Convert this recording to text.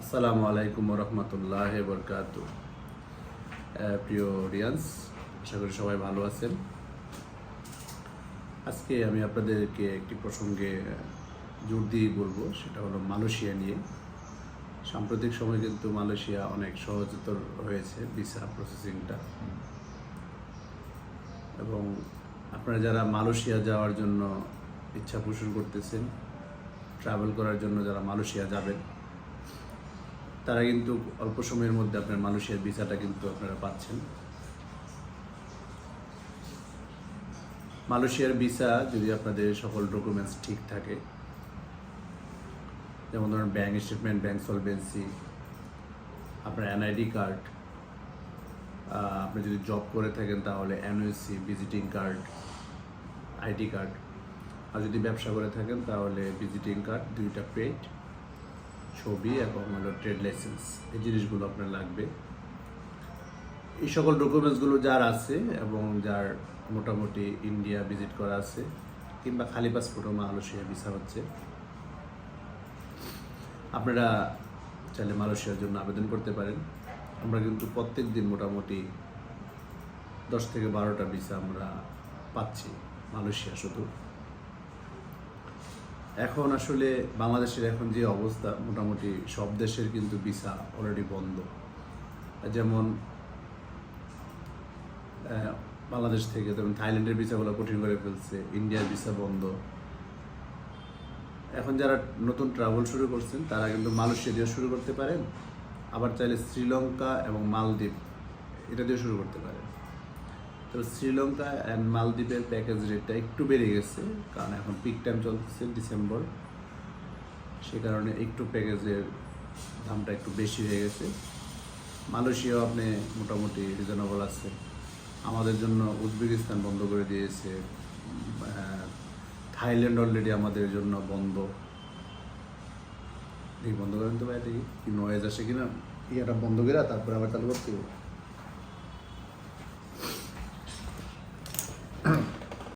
আসসালামু আলাইকুম রহমতুল্লাহ বরকাত প্রিয় অডিয়েন্স আশা করি সবাই ভালো আছেন। আজকে আমি আপনাদেরকে একটি প্রসঙ্গে জোর দিয়ে বলব, সেটা হলো মালয়েশিয়া নিয়ে। সাম্প্রতিক সময় কিন্তু মালয়েশিয়া অনেক সহজতর হয়েছে ভিসা প্রসেসিংটা। এবং আপনারা যারা মালয়েশিয়া যাওয়ার জন্য ইচ্ছা পোষণ করতেছেন, ট্রাভেল করার জন্য যারা মালয়েশিয়া যাবেন তারা কিন্তু অল্প সময়ের মধ্যে আপনার মালয়েশিয়ার ভিসাটা কিন্তু আপনারা পাচ্ছেন। মালয়েশিয়ার ভিসা যদি আপনাদের সকল ডকুমেন্টস ঠিক থাকে, যেমন ধরুন ব্যাঙ্ক স্টেটমেন্ট ব্যাঙ্ক সলভেন্সি আপনার এনআইডি কার্ড আপনি যদি জব করে থাকেন তাহলে NOSC visiting card ID card আর যদি ব্যবসা করে থাকেন তাহলে ভিজিটিং কার্ড দুইটা পেড ছবি এবং হলো ট্রেড লাইসেন্স এই জিনিসগুলো আপনার লাগবে। এই সকল ডকুমেন্টসগুলো যার আছে এবং যার মোটামুটি ইন্ডিয়া ভিজিট করা আছে, কিংবা খালি পাসপোর্টও মালয়েশিয়া ভিসা হচ্ছে। আপনারা চাইলে মালয়েশিয়ার জন্য আবেদন করতে পারেন। আমরা কিন্তু প্রত্যেক দিন মোটামুটি দশ থেকে বারোটা ভিসা আমরা পাচ্ছি, মালয়েশিয়া শুধু। এখন আসলে বাংলাদেশের এখন যে অবস্থা, মোটামুটি সব দেশের কিন্তু ভিসা অলরেডি বন্ধ। যেমন বাংলাদেশ থেকে যেমন থাইল্যান্ডের ভিসাগুলো কঠিন করে ফেলছে, ইন্ডিয়ার ভিসা বন্ধ। এখন যারা নতুন ট্রাভেল শুরু করছেন, তারা কিন্তু মালয়েশিয়া দিয়ে শুরু করতে পারেন, আবার চাইলে শ্রীলঙ্কা এবং মালদ্বীপ, এটা দিয়ে শুরু করতে পারেন। তবে শ্রীলঙ্কা অ্যান্ড মালদ্বীপের প্যাকেজ রেটটা একটু বেড়ে গেছে, কারণ এখন পিক টাইম চলতেছে ডিসেম্বর। সে কারণে একটু প্যাকেজের দামটা একটু বেশি হয়ে গেছে। মালয়েশিয়াও আপনি মোটামুটি রিজনেবল আছে। আমাদের জন্য উজবেকিস্তান বন্ধ করে দিয়েছে। থাইল্যান্ড অলরেডি আমাদের জন্য বন্ধ। দেখি বন্ধ করেন তো ভাই দেখি, কি নয়েজ আসে কিনা, ইয়াটা বন্ধ করে তারপরে আবার চালু করতে